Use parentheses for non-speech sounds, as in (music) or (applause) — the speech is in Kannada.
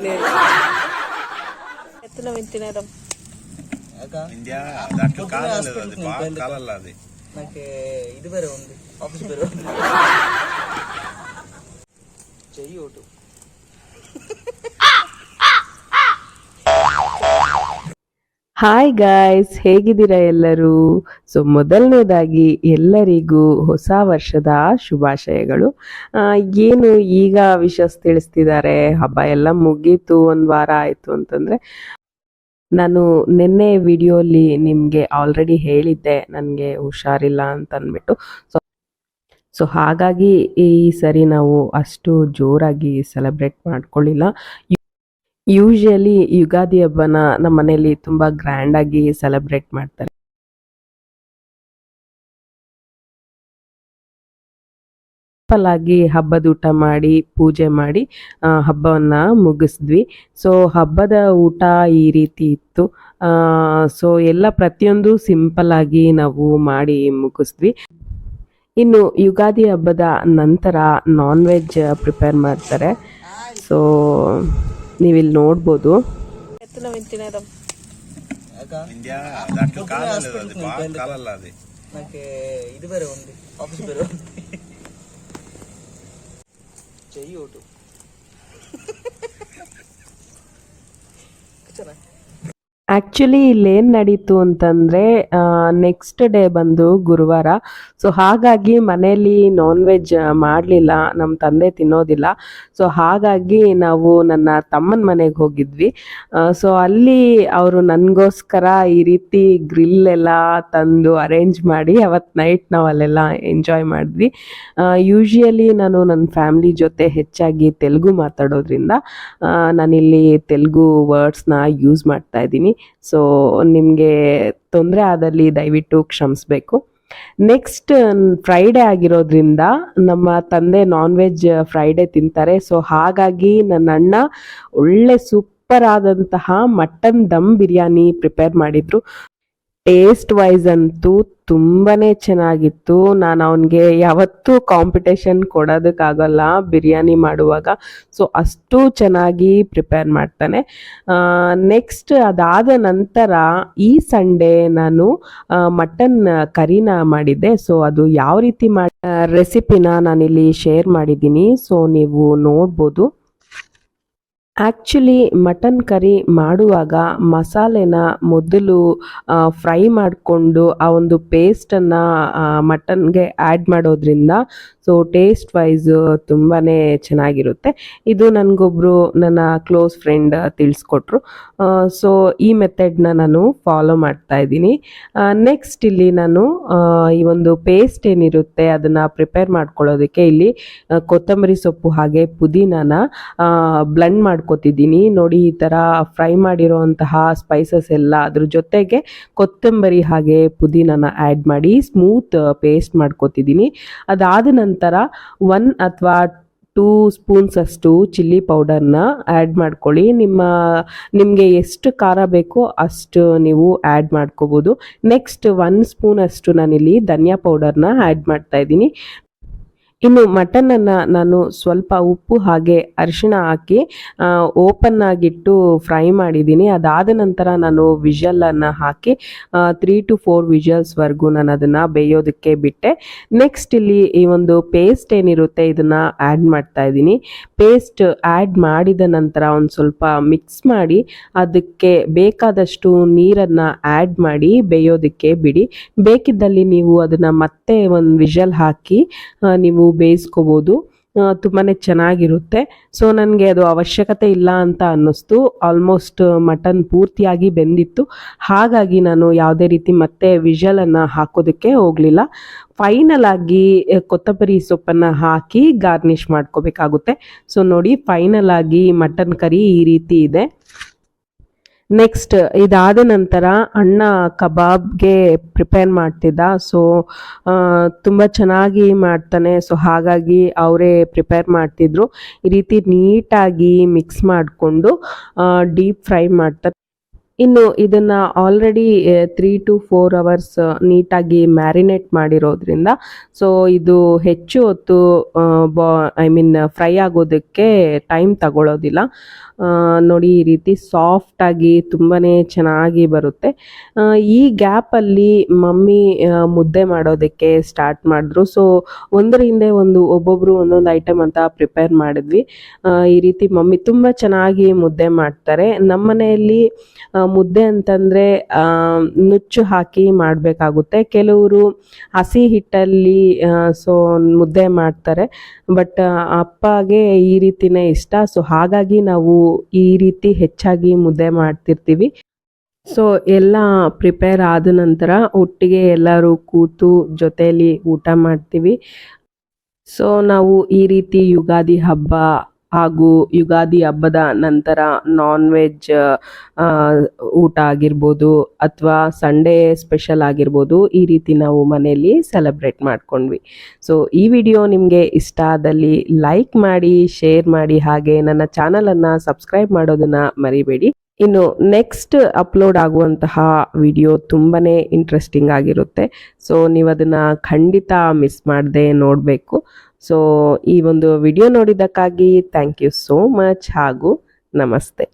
లేదు. ఎత్తున వింటున్నారు నాకు ఇది వేరే ఉంది. ఆఫీస్ వేరే ఉంది. చెయ్యి ఓటు. (laughs) ಹಾಯ್ ಗಾಯ್ಸ್ ಹೇಗಿದ್ದೀರಾ ಎಲ್ಲರೂ? ಸೊ ಮೊದಲನೇದಾಗಿ ಎಲ್ಲರಿಗೂ ಹೊಸ ವರ್ಷದ ಶುಭಾಶಯಗಳು. ಏನು ಈಗ ವಿಶಸ್ ತಿಳಿಸ್ತಿದ್ದಾರೆ? ಹಬ್ಬ ಎಲ್ಲ ಮುಗೀತು, ಒಂದು ವಾರ ಆಯಿತು ಅಂತಂದರೆ, ನಾನು ನಿನ್ನೆ ವಿಡಿಯೋಲಿ ನಿಮಗೆ ಆಲ್ರೆಡಿ ಹೇಳಿದ್ದೆ, ನನಗೆ ಹುಷಾರಿಲ್ಲ ಅಂತ ಅಂದ್ಬಿಟ್ಟು ಸೊ ಸೊ ಹಾಗಾಗಿ ಈ ಸರಿ ನಾವು ಅಷ್ಟು ಜೋರಾಗಿ ಸೆಲೆಬ್ರೇಟ್ ಮಾಡ್ಕೊಳ್ಳಿಲ್ಲ ಯೂಶಲಿ ಯುಗಾದಿ ಹಬ್ಬನ ನಮ್ಮ ಮನೆಯಲ್ಲಿ ತುಂಬಾ ಗ್ರ್ಯಾಂಡ್ ಆಗಿ ಸೆಲೆಬ್ರೇಟ್ ಮಾಡ್ತಾರೆ. ಸಿಂಪಲ್ ಆಗಿ ಹಬ್ಬದ ಊಟ ಮಾಡಿ, ಪೂಜೆ ಮಾಡಿ ಹಬ್ಬವನ್ನು ಮುಗಿಸಿದ್ವಿ. ಸೊ ಹಬ್ಬದ ಊಟ ಈ ರೀತಿ ಇತ್ತು. ಸೊ ಎಲ್ಲ ಪ್ರತಿಯೊಂದು ಸಿಂಪಲ್ ಆಗಿ ನಾವು ಮಾಡಿ ಮುಗಿಸಿದ್ವಿ. ಇನ್ನು ಯುಗಾದಿ ಹಬ್ಬದ ನಂತರ ನಾನ್ ವೆಜ್ ಪ್ರಿಪೇರ್ ಮಾಡ್ತಾರೆ. ಸೊ ನೀವಿಲ್ಲಿ ನೋಡ್ಬೋದು ఎత్తున వింటున్నారం ಯಾಕ ఇండియా దాంట్లో కాలేదు అది బాగా కాలాలి అది నాకు ఇది ಬೇರೆ ఉంది ఆఫీస్ ಬೇರೆ ఉంది చెయ్యి ఒకటి కూర్చోనా ಆ್ಯಕ್ಚುಲಿ ಇಲ್ಲೇನು ನಡೀತು ಅಂತಂದರೆ ನೆಕ್ಸ್ಟ್ ಡೇ ಬಂದು ಗುರುವಾರ. ಸೊ ಹಾಗಾಗಿ ಮನೇಲಿ ನಾನ್ ವೆಜ್ ಮಾಡಲಿಲ್ಲ. ನಮ್ಮ ತಂದೆ ತಿನ್ನೋದಿಲ್ಲ. ಸೊ ಹಾಗಾಗಿ ನಾವು ನನ್ನ ತಮ್ಮನ ಮನೆಗೆ ಹೋಗಿದ್ವಿ. ಸೊ ಅಲ್ಲಿ ಅವರು ನನಗೋಸ್ಕರ ಈ ರೀತಿ ಗ್ರಿಲ್ ಎಲ್ಲ ತಂದು ಅರೇಂಜ್ ಮಾಡಿ ಅವತ್ತು ನೈಟ್ ನಾವು ಅಲ್ಲೆಲ್ಲ ಎಂಜಾಯ್ ಮಾಡಿದ್ವಿ. ಯೂಶಿಯಲಿ ನಾನು ನನ್ನ ಫ್ಯಾಮ್ಲಿ ಜೊತೆ ಹೆಚ್ಚಾಗಿ ತೆಲುಗು ಮಾತಾಡೋದ್ರಿಂದ ನಾನಿಲ್ಲಿ ತೆಲುಗು ವರ್ಡ್ಸ್ನ ಯೂಸ್ ಮಾಡ್ತಾ ಇದ್ದೀನಿ. ಸೊ ನಿಮಗೆ ತೊಂದರೆ ಆದಲ್ಲಿ ದಯವಿಟ್ಟು ಕ್ಷಮಿಸ್ಬೇಕು. ನೆಕ್ಸ್ಟ್ ಫ್ರೈಡೇ ಆಗಿರೋದ್ರಿಂದ ನಮ್ಮ ತಂದೆ ನಾನ್ ವೆಜ್ ಫ್ರೈಡೇ ತಿಂತಾರೆ. ಸೊ ಹಾಗಾಗಿ ನನ್ನ ಅಣ್ಣ ಒಳ್ಳೆ ಸೂಪರ್ ಆದಂತಹ ಮಟನ್ ದಮ್ ಬಿರಿಯಾನಿ ಪ್ರಿಪೇರ್ ಮಾಡಿದ್ರು. ಟೇಸ್ಟ್ ವೈಸ್ ಅಂತೂ ತುಂಬಾನೇ ಚೆನ್ನಾಗಿತ್ತು. ನಾನು ಅವನಿಗೆ ಯಾವತ್ತೂ ಕಾಂಪಿಟೇಷನ್ ಕೊಡೋದಕ್ಕಾಗಲ್ಲ, ಬಿರಿಯಾನಿ ಮಾಡುವಾಗ. ಸೊ ಅಷ್ಟು ಚೆನ್ನಾಗಿ ಪ್ರಿಪೇರ್ ಮಾಡ್ತಾನೆ. ನೆಕ್ಸ್ಟ್ ಅದಾದ ನಂತರ ಈ ಸಂಡೇ ನಾನು ಮಟನ್ ಕರಿನ ಮಾಡಿದ್ದೆ. ಸೊ ಅದು ಯಾವ ರೀತಿ ಮಾಡಿ ರೆಸಿಪಿನ ನಾನಿಲ್ಲಿ ಶೇರ್ ಮಾಡಿದ್ದೀನಿ. ಸೊ ನೀವು ನೋಡ್ಬೋದು. ಆ್ಯಕ್ಚುಲಿ ಮಟನ್ ಕರಿ ಮಾಡುವಾಗ ಮಸಾಲೆನ ಮೊದಲು ಫ್ರೈ ಮಾಡಿಕೊಂಡು ಆ ಒಂದು ಪೇಸ್ಟನ್ನು ಮಟನ್ಗೆ ಆ್ಯಡ್ ಮಾಡೋದ್ರಿಂದ ಸೊ ಟೇಸ್ಟ್ ವೈಸ್ ತುಂಬಾ ಚೆನ್ನಾಗಿರುತ್ತೆ. ಇದು ನನಗೊಬ್ಬರು ನನ್ನ ಕ್ಲೋಸ್ ಫ್ರೆಂಡ್ ತಿಳಿಸ್ಕೊಟ್ರು. ಸೊ ಈ ಮೆಥಡ್ನ ನಾನು ಫಾಲೋ ಮಾಡ್ತಾ ಇದ್ದೀನಿ. ನೆಕ್ಸ್ಟ್ ಇಲ್ಲಿ ನಾನು ಈ ಒಂದು ಪೇಸ್ಟ್ ಏನಿರುತ್ತೆ ಅದನ್ನು ಪ್ರಿಪೇರ್ ಮಾಡ್ಕೊಳ್ಳೋದಕ್ಕೆ ಇಲ್ಲಿ ಕೊತ್ತಂಬರಿ ಸೊಪ್ಪು ಹಾಗೆ ಪುದೀನಾನ ಬ್ಲೆಂಡ್ ಮಾಡ್ಕೊತಿದ್ದೀನಿ ನೋಡಿ, ಈ ಥರ ಫ್ರೈ ಮಾಡಿರೋಂತಹ ಸ್ಪೈಸಸ್ ಎಲ್ಲ ಅದ್ರ ಜೊತೆಗೆ ಕೊತ್ತಂಬರಿ ಹಾಗೆ ಪುದೀನಾನ ಆ್ಯಡ್ ಮಾಡಿ ಸ್ಮೂತ್ ಪೇಸ್ಟ್ ಮಾಡ್ಕೋತಿದ್ದೀನಿ. ಅದಾದ ನಂತರ ಒನ್ ಅಥವಾ ಟೂ ಸ್ಪೂನ್ಸ್ ಅಷ್ಟು ಚಿಲ್ಲಿ ಪೌಡರ್ನ ಆ್ಯಡ್ ಮಾಡ್ಕೊಳ್ಳಿ. ನಿಮ್ಮ, ನಿಮಗೆ ಎಷ್ಟು ಖಾರ ಬೇಕೋ ಅಷ್ಟು ನೀವು ಆ್ಯಡ್ ಮಾಡ್ಕೋಬೋದು. ನೆಕ್ಸ್ಟ್ ಒನ್ ಸ್ಪೂನ್ ಅಷ್ಟು ನಾನಿಲ್ಲಿ ಧನಿಯಾ ಪೌಡರ್ನ ಆ್ಯಡ್ ಮಾಡ್ತಾ ಇದ್ದೀನಿ. ಇನ್ನು ಮಟನನ್ನು ನಾನು ಸ್ವಲ್ಪ ಉಪ್ಪು ಹಾಗೆ ಅರಿಶಿಣ ಹಾಕಿ ಓಪನ್ ಆಗಿಟ್ಟು ಫ್ರೈ ಮಾಡಿದ್ದೀನಿ. ಅದಾದ ನಂತರ ನಾನು ವಿಷಲನ್ನು ಹಾಕಿ ತ್ರೀ ಟು ಫೋರ್ ವಿಷಲ್ಸ್ವರೆಗೂ ನಾನು ಅದನ್ನು ಬೇಯೋದಕ್ಕೆ ಬಿಟ್ಟೆ. ನೆಕ್ಸ್ಟ್ ಇಲ್ಲಿ ಈ ಒಂದು ಪೇಸ್ಟ್ ಏನಿರುತ್ತೆ ಇದನ್ನು ಆ್ಯಡ್ ಮಾಡ್ತಾ ಇದ್ದೀನಿ. ಪೇಸ್ಟ್ ಆ್ಯಡ್ ಮಾಡಿದ ನಂತರ ಒಂದು ಸ್ವಲ್ಪ ಮಿಕ್ಸ್ ಮಾಡಿ, ಅದಕ್ಕೆ ಬೇಕಾದಷ್ಟು ನೀರನ್ನು ಆ್ಯಡ್ ಮಾಡಿ ಬೇಯೋದಕ್ಕೆ ಬಿಡಿ. ಬೇಕಿದ್ದಲ್ಲಿ ನೀವು ಅದನ್ನು ಮತ್ತೆ ಒಂದು ವಿಷಲ್ ಹಾಕಿ ನೀವು ಬೇಯಿಸ್ಕೋಬೋದು. ತುಂಬಾ ಚೆನ್ನಾಗಿರುತ್ತೆ. ಸೊ ನನಗೆ ಅದು ಅವಶ್ಯಕತೆ ಇಲ್ಲ ಅಂತ ಅನ್ನಿಸ್ತು. ಆಲ್ಮೋಸ್ಟ್ ಮಟನ್ ಪೂರ್ತಿಯಾಗಿ ಬೆಂದಿತ್ತು. ಹಾಗಾಗಿ ನಾನು ಯಾವುದೇ ರೀತಿ ಮತ್ತೆ ವಿಷಲನ್ನು ಹಾಕೋದಕ್ಕೆ ಹೋಗಲಿಲ್ಲ. ಫೈನಲ್ ಆಗಿ ಕೊತ್ತಂಬರಿ ಸೊಪ್ಪನ್ನು ಹಾಕಿ ಗಾರ್ನಿಷ್ ಮಾಡ್ಕೋಬೇಕಾಗುತ್ತೆ. ಸೊ ನೋಡಿ ಫೈನಲ್ ಆಗಿ ಮಟನ್ ಕರಿ ಈ ರೀತಿ ಇದೆ. ನೆಕ್ಸ್ಟ್ ಇದಾದ ನಂತರ ಅಣ್ಣ ಕಬಾಬ್ಗೆ ಪ್ರಿಪೇರ್ ಮಾಡ್ತಿದ್ದ. ಸೊ ತುಂಬ ಚೆನ್ನಾಗಿ ಮಾಡ್ತಾನೆ. ಸೊ ಹಾಗಾಗಿ ಅವರೇ ಪ್ರಿಪೇರ್ ಮಾಡ್ತಿದ್ರು. ಈ ರೀತಿ ನೀಟಾಗಿ ಮಿಕ್ಸ್ ಮಾಡಿಕೊಂಡು ಡೀಪ್ ಫ್ರೈ ಮಾಡ್ತಾರೆ. ಇನ್ನು ಇದನ್ನ already three to four hours ನೀಟಾಗಿ ಮ್ಯಾರಿನೇಟ್ ಮಾಡಿರೋದ್ರಿಂದ ಸೊ ಇದು ಹೆಚ್ಚು ಹೊತ್ತು ಬಾ ಐ ಮೀನ್ ಫ್ರೈ ಆಗೋದಕ್ಕೆ ಟೈಮ್ ತಗೊಳ್ಳೋದಿಲ್ಲ ನೋಡಿ ಈ ರೀತಿ ಸಾಫ್ಟಾಗಿ ತುಂಬಾ ಚೆನ್ನಾಗಿ ಬರುತ್ತೆ. ಈ ಗ್ಯಾಪಲ್ಲಿ ಮಮ್ಮಿ ಮುದ್ದೆ ಮಾಡೋದಕ್ಕೆ ಸ್ಟಾರ್ಟ್ ಮಾಡಿದ್ರು. ಸೊ ಒಂದರ ಹಿಂದೆ ಒಂದು, ಒಬ್ಬೊಬ್ರು ಒಂದೊಂದು ಐಟಮ್ ಅಂತ ಪ್ರಿಪೇರ್ ಮಾಡಿದ್ವಿ. ಈ ರೀತಿ ಮಮ್ಮಿ ತುಂಬ ಚೆನ್ನಾಗಿ ಮುದ್ದೆ ಮಾಡ್ತಾರೆ. ನಮ್ಮ ಮನೆಯಲ್ಲಿ ಮುದ್ದೆ ಅಂತಂದರೆ ನುಚ್ಚು ಹಾಕಿ ಮಾಡಬೇಕಾಗುತ್ತೆ. ಕೆಲವರು ಹಸಿ ಹಿಟ್ಟಲ್ಲಿ ಸೊ, ಮುದ್ದೆ ಮಾಡ್ತಾರೆ. ಬಟ್ ಅಪ್ಪಗೆ ಈ ರೀತಿನೇ ಇಷ್ಟ. ಸೊ, ಹಾಗಾಗಿ ನಾವು ಈ ರೀತಿ ಹೆಚ್ಚಾಗಿ ಮುದ್ದೆ ಮಾಡ್ತಿರ್ತೀವಿ. ಸೊ, ಎಲ್ಲ ಪ್ರಿಪೇರ್ ಆದ ನಂತರ ಒಟ್ಟಿಗೆ ಎಲ್ಲರೂ ಕೂತು ಜೊತೆಯಲ್ಲಿ ಊಟ ಮಾಡ್ತೀವಿ. ಸೊ, ನಾವು ಈ ರೀತಿ ಯುಗಾದಿ ಹಬ್ಬ ಹಾಗೂ ಯುಗಾದಿ ಹಬ್ಬದ ನಂತರ ನಾನ್ ವೆಜ್ ಊಟ ಆಗಿರ್ಬೋದು ಅಥವಾ ಸಂಡೇ ಸ್ಪೆಷಲ್ ಆಗಿರ್ಬೋದು ಈ ರೀತಿ ನಾವು ಮನೆಯಲ್ಲಿ ಸೆಲೆಬ್ರೇಟ್ ಮಾಡ್ಕೊಂಡ್ವಿ. ಸೊ ಈ ವಿಡಿಯೋ ನಿಮಗೆ ಇಷ್ಟ ಆದಲ್ಲಿ ಲೈಕ್ ಮಾಡಿ ಶೇರ್ ಮಾಡಿ ಹಾಗೆ ನನ್ನ ಚಾನಲನ್ನು ಸಬ್ಸ್ಕ್ರೈಬ್ ಮಾಡೋದನ್ನು ಮರಿಬೇಡಿ. ಇನ್ನು ನೆಕ್ಸ್ಟ್ ಅಪ್ಲೋಡ್ ಆಗುವಂತಹ ವಿಡಿಯೋ ತುಂಬಾ ಇಂಟ್ರೆಸ್ಟಿಂಗ್ ಆಗಿರುತ್ತೆ. ಸೊ ನೀವು ಅದನ್ನು ಖಂಡಿತ ಮಿಸ್ ಮಾಡದೆ ನೋಡಬೇಕು. ಸೊ ಈ ಒಂದು ವಿಡಿಯೋ ನೋಡಿದ್ದಕ್ಕಾಗಿ ಥ್ಯಾಂಕ್ ಯು ಸೋ ಮಚ್ ಹಾಗೂ ನಮಸ್ತೆ.